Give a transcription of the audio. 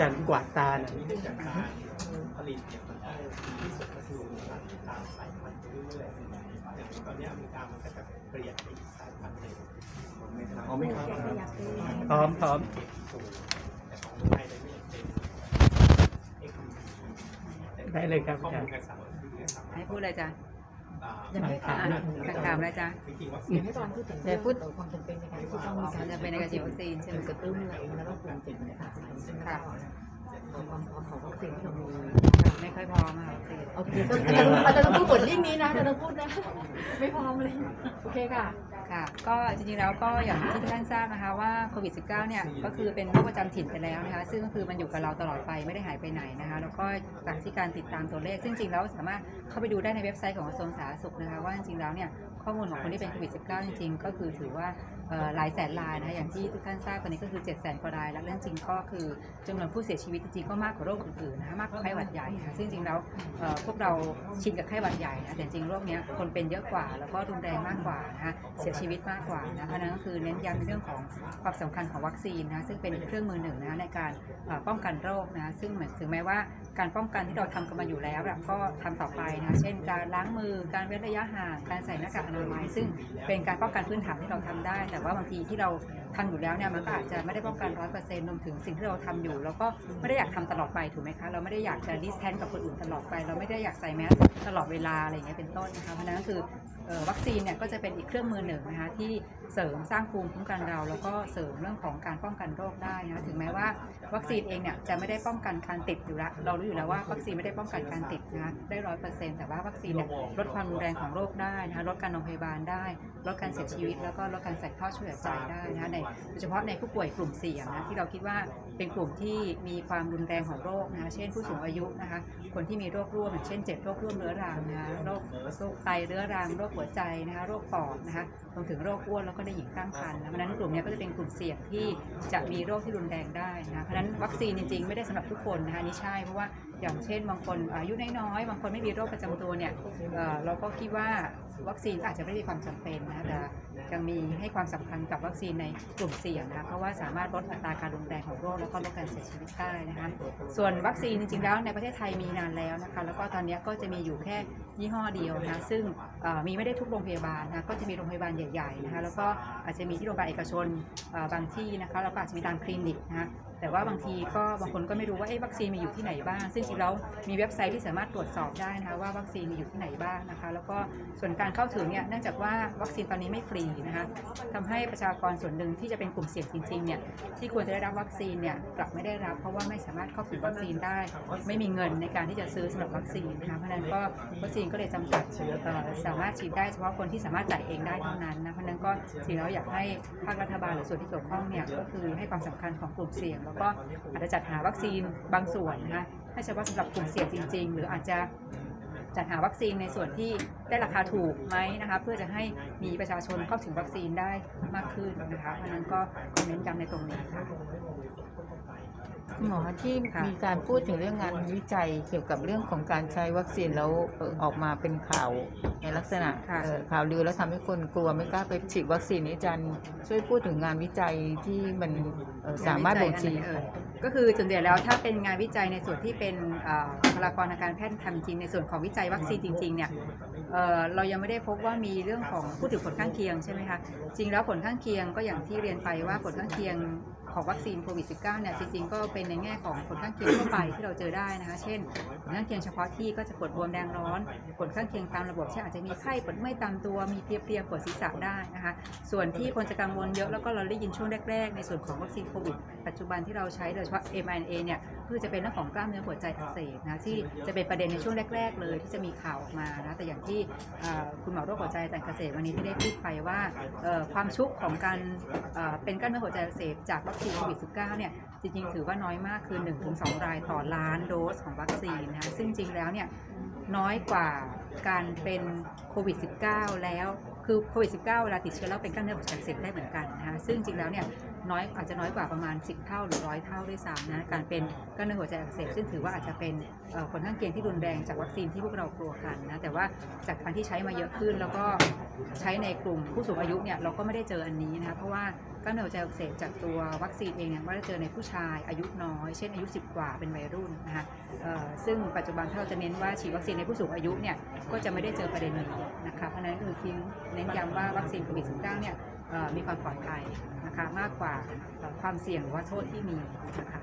จันกวาดตาหน่อยเนื่องจากการผลิตเนี่ยมันต้องที่สุดก็คือการติดตามสายพันธุ์ไปเรื่อยๆอย่างตอนนี้อเมริกามันก็จะเปลี่ยนไปอีกสายพันธุ์หนึ่งอ๋อไม่ครับพร้อมพร้อมแต่ของไทยเนี่ยไม่เป็นเอกได้เลยครับข้ออาจารมูลย์การสั่งที่สั่งให้พูดเลยจ้ะอ่ายังไม่ถามถามนะคำถามเลยจ้ะวิธีวัคอซีนย่างที่ตอนพูดถึงเรื่องเอ่อความจำเป็นในการที่จะต้องมีการความจำเป็นในการฉีดวัคซีนใช่ไหมกระตุ้นอะไรแล้วก็กลุ่มเสี่ยงต่างๆซึ่งก็ ความพร้อมของวัคซีนที่เรามีไม่ค่อยพร้อมค่ะวัคซีนโอเคต้องอาจจะต้องพูดบทเรื่องนี้นะอาจจะต้องพูดนะ ไม่พร้อมเลย โอเคค่ะ ค่ะ ก็จริงๆแล้วก็อย่างที่ทุกท่านทราบนะคะว่าโควิด -19 เนี่ยก็คือเป็นโรคประจำถิ่นไปแล้วนะคะ ซึ่งก็คือมันอยู่กับเราตลอดไปไม่ได้หายไปไหนนะคะ แล้วก็จากที่การติดตามตัวเลข ซึ่งจริงๆแล้วสามารถเข้าไปดูได้ในเว็บไซต์ของกระทรวงสาธารณสุขนะคะว่าจริงๆแล้วเนี่ยข้อมูลของคนที่เป็นโควิด -19 จริงๆ ก็คือถือว่า หลายแสนรายนะคะอย่างที่ทุกท่านทราบตอนนี้ก็คือ7 0 0 0 0กว่ารายแล้วเรื่องจริงก็คือจำนวนผู้เสียชีวิตจริงๆก็มากกว่าโรคอื่นๆนะคะมากกว่าไข้หวัดใหญ่นะคะซึ่งจริงแล้วพวกเราชินกับไข้หวัดใหญ่นะแต่จริงโรคเนี้ยคนเป็นเยอะกว่า แล้วก็รุนแรงมากกว่านะคะเสียชีวิตมากกว่านะคะเพราะนั้นก็คือเน้นย้ำในเรื่องของความสำคัญของวัคซีนนะซึ่งเป็นเครื่องมือหนึ่งนะในการป้องกันโรคนะซึ่งเหมือนถึงแม้ว่าการป้องกันที่เราทำกันมาอยู่แล้วก็ทำต่อไปนะเช่น การล้างมือการเว้นระยะห่างการใส่หน้ากากอนามัย ซึ่งเป็นการป้องกันพื้นฐานที่เราทำได้แต่ว่าบางทีที่เรา ทำอยู่แล้วเนี่ยมันก็อาจจะไม่ได้ป้องกันร้อยเปอร์เซ็นต์รวมถึงสิ่งที่เราทำอยู่เราก็ไม่ได้อยากทำตลอดไปถูกไหมคะเราไม่ได้อยากจะดิสแทนกับคนอื่นตลอดไป เราไม่ได้อยากใส่แมสตลอดเวลาอะไรอย่างเงี้ยเป็นต้นนะคะเพราะฉะนั้นก็คือเอ่อวัคซีนเนี่ยก็จะเป็นอีกเครื่องมือหนึ่งนะคะที่เสริมสร้างภูมิคุ้มกันเรา แล้วก็เสริมเรื่องของการป้องกันโรคได้นะถึงแม้ว่าวัคซีนเองเนี่ยจะไม่ได้ป้องกันการติดอยู่แล้วเรารู้อยู่แล้วว่าวัคซีนไม่ได้ป้องกันการติดนะคะได้ร้อยเปอร์เซ็นต์แต่ว่าวัคซีนเนี่ยลดความรุนแรงของโรคได้นะคะลดการนอนพยาบาลได้ ลดการเสียชีวิต แล้วก็ลดการใส่ท่อช่วยหายใจได้นะคะในโดยเฉพาะในผู้ป่วยกลุ่มเสี่ยงนะที่เราคิดว่าเป็นกลุ่มที่มีความรุนแรงของโรคนะเช่นผู้สูงอายุนะคะคนที่มีโรคร่วมเช่นเจ็ดโรคร่วมเรื้อรังนะโรคโรคไตเรื้อรังโรคหัวใจนะคะโรคปอดนะคะรวมถึงโรคอ้วนแล้วก็ในหญิงตั้งครรภ์นะเพราะฉะนั้นกลุ่มนี้ก็จะเป็นกลุ่มเสี่ยงที่จะมีโรคที่รุนแรงได้นะเพราะฉะนั้นวัคซีนจริงๆ ไม่ได้สำหรับทุกคนนะคะนี่ใช่เพราะว่าอย่างเช่นบางคนอายุน้อยๆบางคนไม่มีโรคประจำตัวเนี่ยเราก็คิดว่าวัคซีนอาจจะไม่ได้มีความจำเป็นนะแต่ ยังมีให้ความสำคัญกับวัคซีนในกลุ่มเสี่ยงนะคะเพราะว่าสามารถลดอัตราการรุนแรงของโรคแล้วก็ลดการเสียชีวิตได้นะคะส่วนวัคซีนจริงๆแล้วในประเทศไทยมีนานแล้วนะคะแล้วก็ตอนนี้ก็จะมีอยู่แค่ยี่ห้อเดียวนะคะซึ่งมีไม่ได้ทุกโรงพยาบาลนะคะก็จะมีโรงพยาบาลใหญ่ๆนะคะแล้วก็อาจจะมีที่โรงพยาบาลเอกชนบางที่นะคะแล้วก็อาจจะมีตามคลินิกนะคะแต่ว่าบางทีก็บางคนก็ไม่รู้ว่าเอ๊ะวัคซีนมีอยู่ที่ไหนบ้าง ซึ่งจริงแล้วมีเว็บไซต์ที่สามารถตรวจสอบได้นะคะว่าวัคซีนมีอยู่ที่ไหนบ้างนะคะ แล้วก็ส่วนการเข้าถึงเนี่ยเนื่องจากว่าวัคซีนตอนนี้ไม่ฟรีนะคะทำให้ประชากรส่วนหนึ่งที่จะเป็นกลุ่มเสี่ยงจริงๆเนี่ยที่ควรจะได้รับวัคซีนเนี่ยกลับไม่ได้รับ เพราะว่าไม่สามารถเข้าถึงวัคซีนได้ ไม่มีเงินในการที่จะซื้อสำหรับวัคซีนนะคะเพราะนั้นก็วัคซีนก็เลยจำกัดเอ่อสามารถฉีดได้เฉพาะคนที่สามารถจ่ายเองได้เท่านั้นนะเพราะนั้นก็จริงแล้วอยากให้ภาครัฐบาลหรือส่วนที่เกี่ยวข้องเนี่ยก็คือให้ความสำคัญของกลุ่มเสี่ยงแล้วก็อาจจะจัดหาวัคซีนบางส่วนนะคะให้เฉพาะสำหรับกลุ่มเสี่ยงจริง ๆ หรืออาจจะจัดหาวัคซีนในส่วนที่ได้ราคาถูกไหมนะคะเพื่อจะให้มีประชาชนเข้าถึงวัคซีนได้มากขึ้นนะคะเพราะนั้นก็คอมเมนต์ย้ำในตรงนี้ค่ะ หมอที่ค่ะ มีการพูดถึงเรื่องงานวิจัยเกี่ยวกับเรื่องของการใช้วัคซีนแล้วเอ่อออกมาเป็นข่าวในลักษณะค่ะ เอ่อข่าวลือแล้วทำให้คนกลัวไม่กล้าไปฉีดวัคซีนนี้อาจารย์ช่วยพูดถึงงานวิจัยที่มันเอ่อสามารถบ่งชี้งนวิจัยอันไหนเอ่ย ก็คือส่วนใหญ่แล้วถ้าเป็นงานวิจัยในส่วนที่เป็นบุคลากรทางการแพทย์ทำจริงในส่วนของวิจัยวัคซีนจริงๆเนี่ยเเรายังไม่ได้พบว่ามีเรื่องของพูดถึงผลข้างเคียงใช่ไหมคะจริงแล้วผลข้างเคียงก็อย่างที่เรียนไปว่าผลข้างเคียงของวัคซีนโควิด -19 เนี่ยจริงๆก็เป็นในแง่ของผลข้างเคียงทั่วไปที่เราเจอได้นะคะ เช่นผลข้างเคียงเฉพาะที่ก็จะปวดบวมแดงร้อน ผลข้างเคียงตามระบบเช่นอาจจะมีไข้ปวดเมื่อยตามตัวมีเพลียๆปวดศีรษะได้นะคะ ส่วนที่คนจะกังวลเยอะแล้วก็เราได้ยินช่วงแรก ๆ ในส่วนของวัคซีนโควิดปัจจุบันที่เราใช้โดยเฉพาะ mRNA เนี่ยเพื่อจะเป็นเรื่องของกล้ามเนื้อหัวใจอักเสบนะที่จะเป็นประเด็นในช่วงแรก ๆ เลยที่จะมีข่าวออกมานะแต่อย่างที่คุณหมอโรคหัวใจอาจารย์เกษตรวันนี้ที่ได้พูดไปว่าความชุกของการเป็นกล้ามเนื้อหัวใจอักเสบจากวัคซีนโควิด -19 เนี่ยจริงๆถือว่าน้อยมากคือ 1-2 รายต่อล้านโดสของวัคซีนนะคะซึ่งจริงแล้วเนี่ยน้อยกว่า การเป็นโควิด -19 แล้วคือโควิด -19 เวลาติดเชื้อแล้วเป็นกล้ามเนื้อหัวใจอักเสบได้เหมือนกันนะคะซึ่งจริงแล้วเนี่ยน้อยอาจจะน้อยกว่าประมาณ 10 เท่าหรือร้อยเท่าด้วยซ้ำนะการเป็นกล้ามเนื้อหัวใจอักเสบซึ่งถือว่าอาจจะเป็นผลข้างเคียงที่รุนแรงจากวัคซีนที่พวกเรากลัวกันนะแต่ว่าจากการที่ใช้มาเยอะขึ้นแล้วก็ใช้ในกลุ่มผู้สูงอายุเนี่ยเราก็ไม่ได้เจออันนี้นะคะเพราะว่า กล้ามเนื้อหัวใจอักเสบจากตัววัคซีนเองเนี่ยว่าจะเจอในผู้ชายอายุน้อย เช่นอายุ 10 กว่าเป็นวัยรุ่นนะคะซึ่งปัจจุบันถ้าเราจะเน้นว่าฉีดวัคซีนในผู้สูงอายุเนี่ยก็จะไม่ได้เจอประเด็นนี้นะคะเพราะนั้นคือทิ้งเน้นย้ำว่าวัคซีนโควิด -19 เนี่ยเอ่อมีความปลอดภัยนะคะมากกว่าความเสี่ยงหรือว่าโทษที่มีนะคะ